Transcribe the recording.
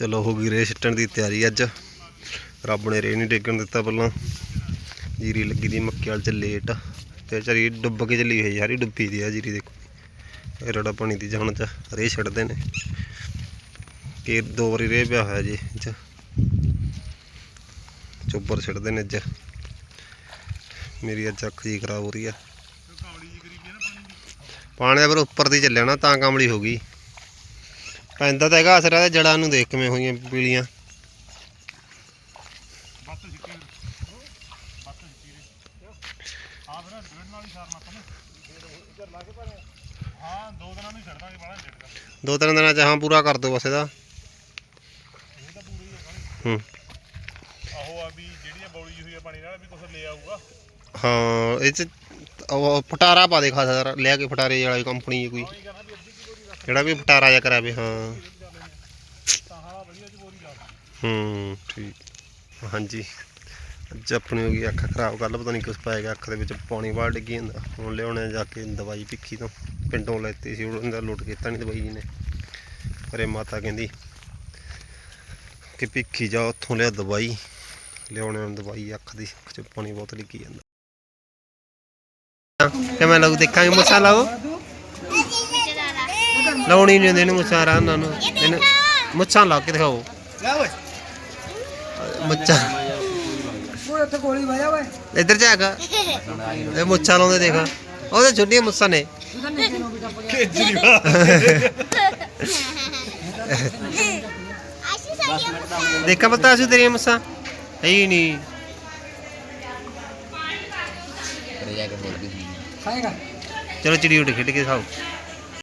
ਚਲੋ ਹੋ ਗਈ ਰੇ ਸਿੱਟਣ ਦੀ ਤਿਆਰੀ ਅੱਜ ਰੱਬ ਨੇ ਰੇ ਨਹੀਂ ਡੇਗਣ ਦਿੱਤਾ ਪਹਿਲਾਂ ਜੀਰੀ ਲੱਗੀ ਦੀ ਮੱਕੀ ਵਾਲ ਚ ਲੇਟ ਤੇ ਚਰੀ ਡੁੱਬ ਕੇ ਚੱਲੀ ਹੋਈ ਸਾਰੀ ਡੁੱਬੀ ਦੀ ਆ ਜੀਰੀ ਦੇਖੋ ਇਹ ਰੜਾ ਪਾਣੀ ਦੀ ਜਾਣ ਚ ਰੇ ਛੱਡਦੇ ਨੇ ਕਿ ਦੋ ਵਾਰੀ ਰੇ ਪਿਆ ਹੋਇਆ ਜੀ ਇਹ 'ਚ ਚੋਬਰ ਛੱਡਦੇ ਨੇ ਅੱਜ ਮੇਰੀ ਅੱਜ ਅੱਖ ਜੀ ਖਰਾਬ ਹੋ ਰਹੀ ਆ ਪਾਣੀ ਦਾ ਫਿਰ ਉੱਪਰ ਦੀ ਚੱਲਿਆ ਨਾ ਤਾਂ ਕਾਮਲੀ ਹੋ ਗਈ ਪੈਂਦਾ ਤਾਂ ਹੈਗਾ ਅਸਰ ਇਹਦੇ ਜੜਾਂ ਨੂੰ ਦੇਖ ਕਿਵੇਂ ਹੋਈਆਂ ਪੀਲੀਆਂ। ਦੇ ਲਾ ਤਿੰਨ ਦਿਨਾਂ ਚ ਹਾਂ ਪੂਰਾ ਕਰ ਦੋ ਬਸ ਇਹਦਾ। ਹੈ ਕਾਹਲੀ ਹੂੰ। ਆਹੋ ਆ ਵੀ ਜਿਹੜੀ ਆ ਬੌਲੀ ਜਿਹੀ ਹੋਈ ਆ ਪਾਣੀ ਨਾਲ ਵੀ ਕੁਝ ਲੈ ਆਊਗਾ। ਹਾਂ ਇਹ ਚ ਉਹ ਫਟਾਰਾ ਪਾ ਦੇ ਖਾਸਾ ਲਿਆ ਕੇ ਫਟਾਰੇ ਵਾਲੀ ਕੰਪਨੀ ਕੋਈ। ਜਿਹੜਾ ਵੀ ਫਟਾਰਾ ਜਾ ਕਰਾਵੇ, ਹਾਂ। ਹੂੰ, ਠੀਕ। ਹਾਂਜੀ। ਅੱਜ ਆਪਣੀ ਹੋ ਗਈ ਅੱਖ ਖਰਾਬ ਕੱਲ ਪਤਾ ਨਹੀਂ ਕੁਛ ਪਾਇਆ ਅੱਖ ਦੇ ਵਿੱਚ ਪਾਣੀ ਬਾਹਰ ਡਿੱਗੀ ਜਾਂਦਾ। ਹੁਣ ਲਿਆਉਣੇ ਜਾ ਕੇ ਦਵਾਈ ਭਿੱਖੀ ਤੋਂ। ਪਿੰਡੋਂ ਲੈਤੀ ਸੀ, ਉਹਦਾ ਲੁੱਟ ਕੀਤਾ ਨਹੀਂ ਦਵਾਈ ਜੀ ਨੇ ਪਰੇ ਮਾਤਾ ਕਹਿੰਦੀ ਕਿ ਭਿੱਖੀ ਜਾ, ਉੱਥੋਂ ਲਿਆ ਦਵਾਈ। ਲਿਆਉਣੇ ਹੁਣ ਦਵਾਈ, ਅੱਖ ਦੀ ਅੱਖ 'ਚ ਪਾਣੀ ਬਹੁਤ ਡਿੱਗੀ ਜਾਂਦਾ। ਕਿਵੇਂ ਲਾਉ ਦੇਖਾਂਗੇ ਮੁੱਛਾਂ ਲਾਓ ਲਾਉਣੀ ਨਹੀਂ ਹੁੰਦੀ ਇਹਨੂੰ ਮੁੱਛਾਂ ਆਰਾਮ ਨਾਲ ਨੂੰ ਇਹਨੂੰ ਮੁੱਛਾਂ ਲਾ ਕੇ ਦਿਖਾਓ। ਮੁੱਛਾਂ। ਓਏ ਉੱਥੇ ਗੋਲੀ ਵਾਇਆ ਓਏ। ਇੱਧਰ ਜਾ ਕੇ। ਇਹ ਮੁੱਛਾਂ ਲਾਉਂਦੇ ਦੇਖ। ਉਹਦੇ ਛੋਟੀਆਂ ਮੁੱਛਾਂ ਨੇ। ਦੇਖਾ ਪਤਾ ਅਸੀਂ ਤੇਰੀਆਂ ਮੁੱਛਾਂ? ਹੈ ਹੀ ਨਹੀਂ। ਚਲੋ ਚਿੜੀ ਉੱਡ ਖੇਡ ਕੇ ਖਾਓ